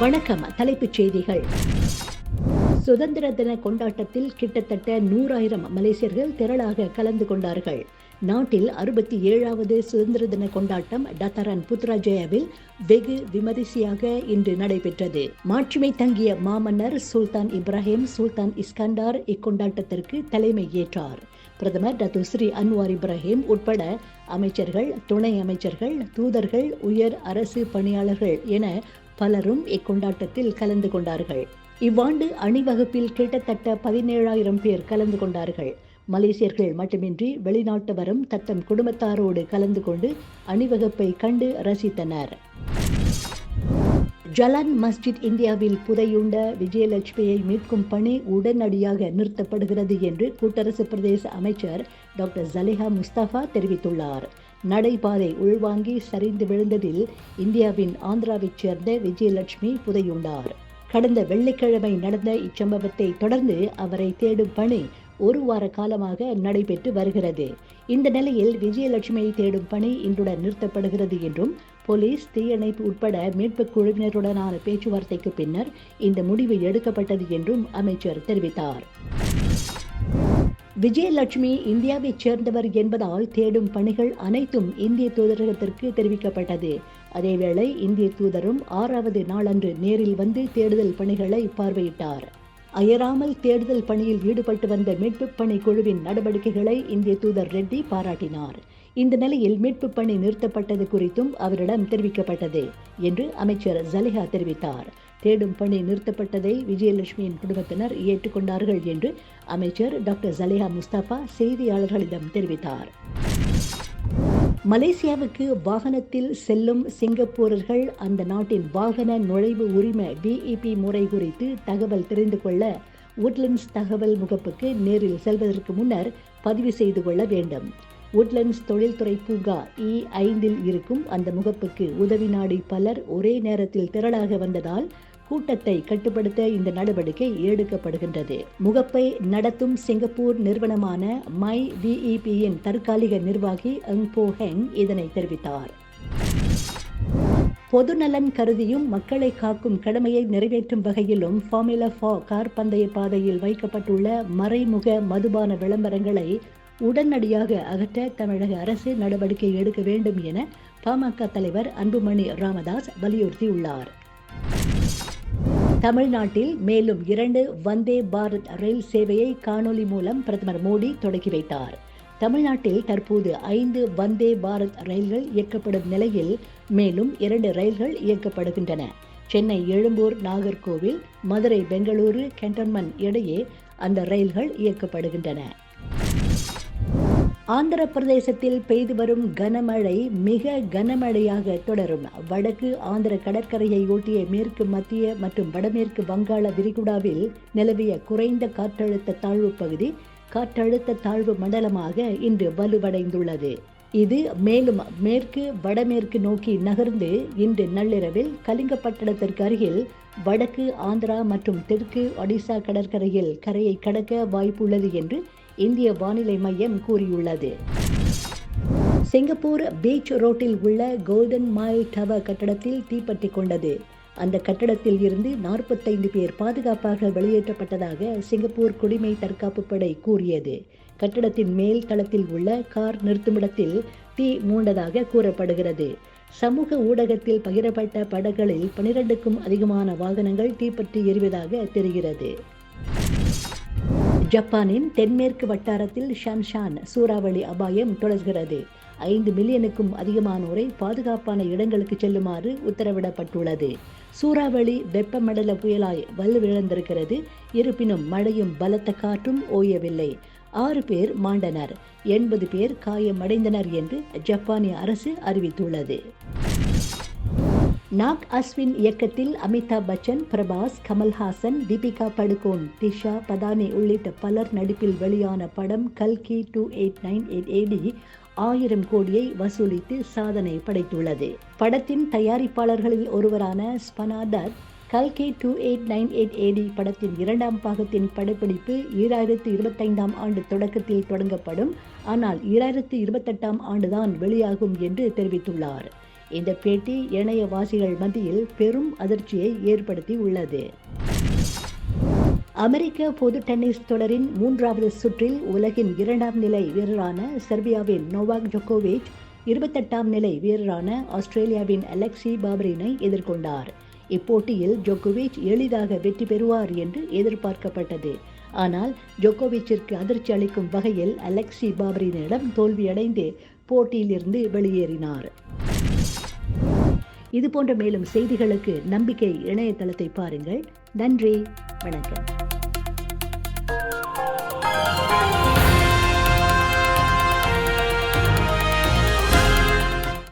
வணக்கம். தலைப்புச் செய்திகள். சுதந்திர தின கொண்டாட்டத்தில் கிட்டத்தட்ட நூறாயிரம் மலேசியர்கள் திரளாக கலந்து கொண்டார்கள். நாட்டில் அறுபத்தி ஏழாவது சுதந்திர தின கொண்டாட்டம் டத்தரன் புத்ராஜயாவில் வெகு விமரிசையாக இன்று நடைபெற்றது. மாட்சிமை தங்கிய மாமன்னர் சுல்தான் இப்ராஹிம் சுல்தான் இஸ்கண்டார் இக்கொண்டாட்டத்திற்கு தலைமை ஏற்றார். பிரதமர் டத்து ஸ்ரீ அன்வார் இப்ராஹிம் உட்பட அமைச்சர்கள் துணை அமைச்சர்கள் தூதர்கள் உயர் அரசு பணியாளர்கள் என பலரும் இக்கொண்டாட்டத்தில் கலந்து கொண்டார்கள். இவ்வாண்டு அணிவகுப்பில் கிட்டத்தட்ட பதினேழாயிரம் பேர் கலந்து கொண்டார்கள். மலேசியர்கள் மட்டுமின்றி வெளிநாட்டவரும் தத்தம் குடும்பத்தாரோடு கலந்து கொண்டு அணிவகுப்பை கண்டு ரசித்தனர். ஜலான் மஸ்ஜித் இந்தியாவில் புதையுண்ட விஜயலட்சுமியை மீட்கும் பணி உடனடியாக நிறுத்தப்படுகிறது என்று கூட்டரசு பிரதேச அமைச்சர் டாக்டர் ஜலிஹா முஸ்தபா தெரிவித்துள்ளார். நடைபாதை உள்வாங்கி சரிந்து விழுந்ததில் இந்தியாவின் ஆந்திராவைச் சேர்ந்த விஜயலட்சுமி புதையுண்டார் கடந்த வெள்ளிக்கிழமை நடந்த இச்சம்பவத்தை தொடர்ந்து அவரை தேடும் பணி ஒரு வார காலமாக நடைபெற்று வருகிறது. இந்த நிலையில் விஜயலட்சுமியை தேடும் பணி இன்றுடன் நிறுத்தப்படுகிறது என்றும் போலீஸ் தீயணைப்பு உட்பட மீட்புக் குழுவினருடனான பேச்சுவார்த்தைக்கு பின்னர் இந்த முடிவு எடுக்கப்பட்டது என்றும் அமைச்சர் தெரிவித்தார். விஜயலட்சுமி இந்தியாவைச் சேர்ந்தவர் என்பதால் தேடும் பணிகள் அனைத்தும் இந்திய தூதரகத்திற்கு தெரிவிக்கப்பட்டது. அதேவேளை இந்திய தூதரும் ஆறாவது நாளன்று நேரில் வந்து தேடுதல் பணிகளை பார்வையிட்டார். அயராமல் தேடுதல் பணியில் ஈடுபட்டு வந்த மீட்புப் பணி குழுவின் நடவடிக்கைகளை இந்திய தூதர் ரெட்டி பாராட்டினார். இந்த நிலையில் மீட்புப் பணி நிறுத்தப்பட்டது குறித்தும் அவரிடம் தெரிவிக்கப்பட்டது என்று அமைச்சர் ஜலிஹா தெரிவித்தார். தேடும் பணி நிறுத்தப்பட்டதை விஜயலட்சுமியின் குடும்பத்தினர் ஏற்றுக்கொண்டார்கள் என்று அமைச்சர் டாக்டர் ஜலேஹா முஸ்தாபா செய்தியாளர்களிடம் தெரிவித்தார். மலேசியாவுக்கு வாகனத்தில் செல்லும் சிங்கப்பூரர்கள் அந்த நாட்டின் வாகன நுழைவு உரிமை விஇபி முறை குறித்து தகவல் தெரிந்து கொள்ள உட்லண்ட்ஸ் தகவல் முகப்புக்கு நேரில் செல்வதற்கு முன்னர் பதிவு செய்து கொள்ள வேண்டும். உட்லண்ட்ஸ் தொழில்துறை பூங்கா இ ஐந்தில் இருக்கும் அந்த முகப்புக்கு உதவி நாடி பலர் ஒரே நேரத்தில் திரளாக வந்ததால் கூட்டத்தை கட்டுப்படுத்த இந்த நடவடிக்கை எடுக்கப்படுகின்றது. முகப்பை நடத்தும் சிங்கப்பூர் நிறுவனமான மை விஇபியின் தற்காலிக நிர்வாகி அங் போ ஹெங் இதனை தெரிவித்தார். பொதுநலன் கருதியும் மக்களை காக்கும் கடமையை நிறைவேற்றும் வகையிலும் ஃபார்முலா ஃபா கார் பந்தய பாதையில் வைக்கப்பட்டுள்ள மறைமுக மதுபான விளம்பரங்களை உடனடியாக அகற்ற தமிழக அரசு நடவடிக்கை எடுக்க வேண்டும் என பாமக தலைவர் அன்புமணி ராமதாஸ் வலியுறுத்தியுள்ளார். தமிழ்நாட்டில் மேலும் இரண்டு வந்தே பாரத் ரயில் சேவையை காணொலி மூலம் பிரதமர் மோடி தொடங்கி வைத்தார். தமிழ்நாட்டில் தற்போது ஐந்து வந்தே பாரத் ரயில்கள் இயக்கப்படும் நிலையில் மேலும் இரண்டு ரயில்கள் இயக்கப்படுகின்றன. சென்னை எழும்பூர் நாகர்கோவில் மதுரை பெங்களூரு கேண்டோன்மெண்ட் இடையே அந்த ரயில்கள் இயக்கப்படுகின்றன. ஆந்திர பிரதேசத்தில் பெய்து வரும் கனமழை மிக கனமழையாக தொடரும். வடக்கு ஆந்திர கடற்கரையை ஒட்டிய மேற்கு மத்திய மற்றும் வடமேற்கு வங்காள விரிகுடாவில் நிலவிய குறைந்த காற்றழுத்த தாழ்வு பகுதி காற்றழுத்த தாழ்வு மண்டலமாக இன்று வலுவடைந்துள்ளது. இது மேலும் மேற்கு வடமேற்கு நோக்கி நகர்ந்து இன்று நள்ளிரவில் கலிங்கப்பட்டணத்திற்கு அருகில் வடக்கு ஆந்திரா மற்றும் தெற்கு ஒடிசா கடற்கரையில் கரையை கடக்க வாய்ப்புள்ளது என்று இந்திய வானிலை மையம் கூறியுள்ளது. சிங்கப்பூர் பீச் ரோட்டில் உள்ள கோல்டன் மைல் டவர் கட்டடத்தில் தீப்பற்றி கொண்டது. அந்த கட்டடத்தில் இருந்து நாற்பத்தைந்து பேர் பாதுகாப்பாக வெளியேற்றப்பட்டதாக சிங்கப்பூர் குடிமை தற்காப்பு படை கூறியது. கட்டடத்தின் மேல் தளத்தில் உள்ள கார் நிறுத்துமிடத்தில் தீ மூண்டதாக கூறப்படுகிறது. சமூக ஊடகத்தில் பகிரப்பட்ட படங்களில் பனிரெண்டுக்கும் அதிகமான வாகனங்கள் தீப்பற்றி எரிவதாக தெரிகிறது. ஜப்பானின் தென்மேற்கு வட்டாரத்தில் ஷான்ஷான் சூறாவளி அபாயம் தொடர்கிறது ஐந்து மில்லியனுக்கும் அதிகமானோரை பாதுகாப்பான இடங்களுக்கு செல்லுமாறு உத்தரவிடப்பட்டுள்ளது. சூறாவளி வெப்பமண்டல புயலாய் வலுவிழந்திருக்கிறது. இருப்பினும் மழையும் பலத்த காற்றும் ஓயவில்லை. ஆறு பேர் மாண்டனர். எண்பது பேர் காயமடைந்தனர் என்று ஜப்பானிய அரசு அறிவித்துள்ளது. நாக் அஸ்வின் இயக்கத்தில் அமிதாப் பச்சன் பிரபாஸ் கமல்ஹாசன் தீபிகா படுகோன் திஷா பதானி உள்ளிட்ட பலர் நடிப்பில் வெளியான படம் கல்கி two eight nine eight AD ஆயிரம் கோடியை வசூலித்து சாதனை படைத்துள்ளது. படத்தின் தயாரிப்பாளர்களில் ஒருவரான ஸ்பனா தத் கல்கி two eight nine eight AD படத்தின் இரண்டாம் பாகத்தின் படப்பிடிப்பு ஈராயிரத்து இருபத்தைந்தாம் ஆண்டு தொடக்கத்தில் தொடங்கப்படும். ஆனால் ஈராயிரத்து இருபத்தெட்டாம் ஆண்டுதான் வெளியாகும் என்று தெரிவித்துள்ளார். இந்த பேட்டி இணையவாசிகள் மத்தியில் பெரும் அதிர்ச்சியை ஏற்படுத்தி உள்ளது. அமெரிக்க பொது டென்னிஸ் தொடரின் மூன்றாவது சுற்றில் உலகின் இரண்டாம் நிலை வீரரான செர்பியாவின் நோவாக் ஜோகோவிச் இருபத்தெட்டாம் நிலை வீரரான ஆஸ்திரேலியாவின் அலெக்சி பாபரினை எதிர்கொண்டார். இப்போட்டியில் ஜோகோவிச் எளிதாக வெற்றி பெறுவார் என்று எதிர்பார்க்கப்பட்டது. ஆனால் ஜோகோவிச்சிற்கு அதிர்ச்சி அளிக்கும் வகையில் அலெக்சி பாபரினிடம் தோல்வியடைந்து போட்டியிலிருந்து வெளியேறினார். இது போன்ற மேலும் செய்திகளுக்கு நம்பிக்கை இணையதளத்தை பாருங்கள். நன்றி வணக்கம்.